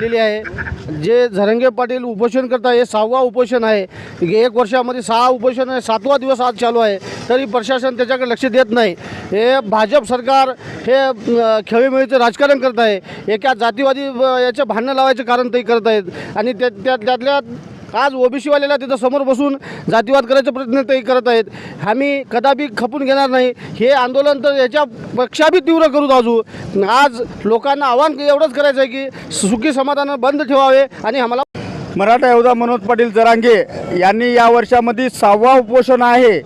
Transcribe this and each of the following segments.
केलेली आहे. जे झरंगे पाटील उपोषण करता हे सहावा उपोषण आहे. एक वर्षामध्ये सहा उपोषण आहे सातवा दिवस आज चालू आहे. तरी प्रशासन त्याच्याकडे लक्ष देत नाही. हे भाजप सरकार हे खेळीमेळीचं राजकारण करत आहे. एका जातीवादी याचं भांडणं लावायचं कारण ते करत आहेत. आणि त्या त्यातल्या आज ओबीसीवाल्याला तिथं समोर बसून जातीवाद करायचा प्रयत्न ते करत आहेत. आम्ही कदापि खपून घेणार नाही. हे आंदोलन तर याच्यापेक्षा बी तीव्र करू दाजू आज लोकांना आव्हान एवढंच करायचं आहे की सुखी समाधान बंद ठेवावे आणि आम्हाला मराठा योद्धा मनोज पाटील जरांगे यांनी या वर्षामध्ये सहावा उपोषण आहे.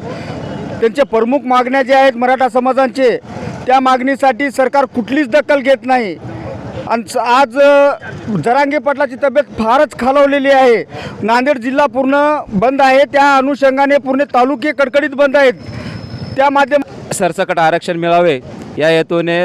त्यांचे प्रमुख मागण्या ज्या आहेत मराठा समाजांचे त्या मागणीसाठी सरकार कुठलीच दखल घेत नाही. आणि आज अ, जरांगे पाटलाची तब्येत फारच खालवलेली आहे. नांदेड जिल्हा पूर्ण बंद आहे. त्या अनुषंगाने पूर्ण तालुके कडकडीत बंद आहेत. त्या माध्यम सरसकट आरक्षण मिळावे या हेतूने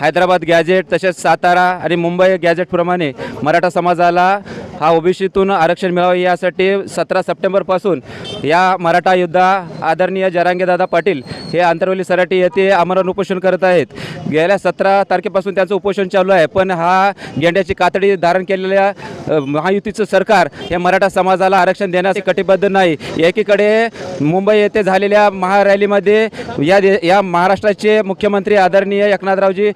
हैदराबाद गॅजेट तसेच सातारा आणि मुंबई गॅजेटप्रमाणे मराठा समाजाला हा ओबीसीतून आरक्षण मिळावे यासाठी सतरा सप्टेंबरपासून या मराठा योद्धा आदरणीय जरांगेदादा पाटील हे आंतरवली सराटी येथे आमरण उपोषण करत आहेत. गेल्या सतरा तारखेपासून त्यांचं उपोषण चालू आहे पण हा गेंड्याची कातडी धारण केलेल्या महायुतीचं सरकार हे मराठा समाजाला आरक्षण देण्यास कटिबद्ध नाही. एकीकडे मुंबई येथे झालेल्या महारॅलीमध्ये या दे या महाराष्ट्राचे मुख्यमंत्री आदरणीय एकनाथरावजी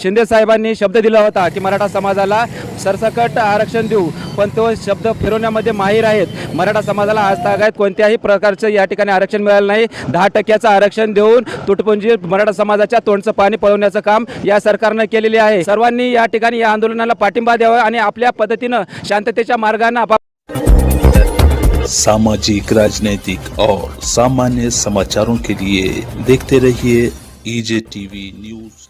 शिंदे साहेबांनी शब्द दिला होता की मराठा समाजाला सरसकट आरक्षण देऊ पण पण तो शब्द फिरवण्यामध्ये माहीर आहेत. मराठा समाजाला आज तागायत कोणत्याही प्रकारचं या ठिकाणी आरक्षण मिळालं नाही. दहा टक्क्याचं आरक्षण देऊन तुटपुंजी मराठा समाजाच्या तोंडचं पाणी पळवण्याचं काम या सरकारनं केलेले आहे. सर्वांनी या ठिकाणी या आंदोलनाला पाठिंबा द्यावा आणि आपल्या पद्धतीनं शांततेच्या मार्गानं आपाप सामाजिक राजनैतिक और सामान्य समाचारों के लिए देखते रहिए ईजे टीवी न्यूज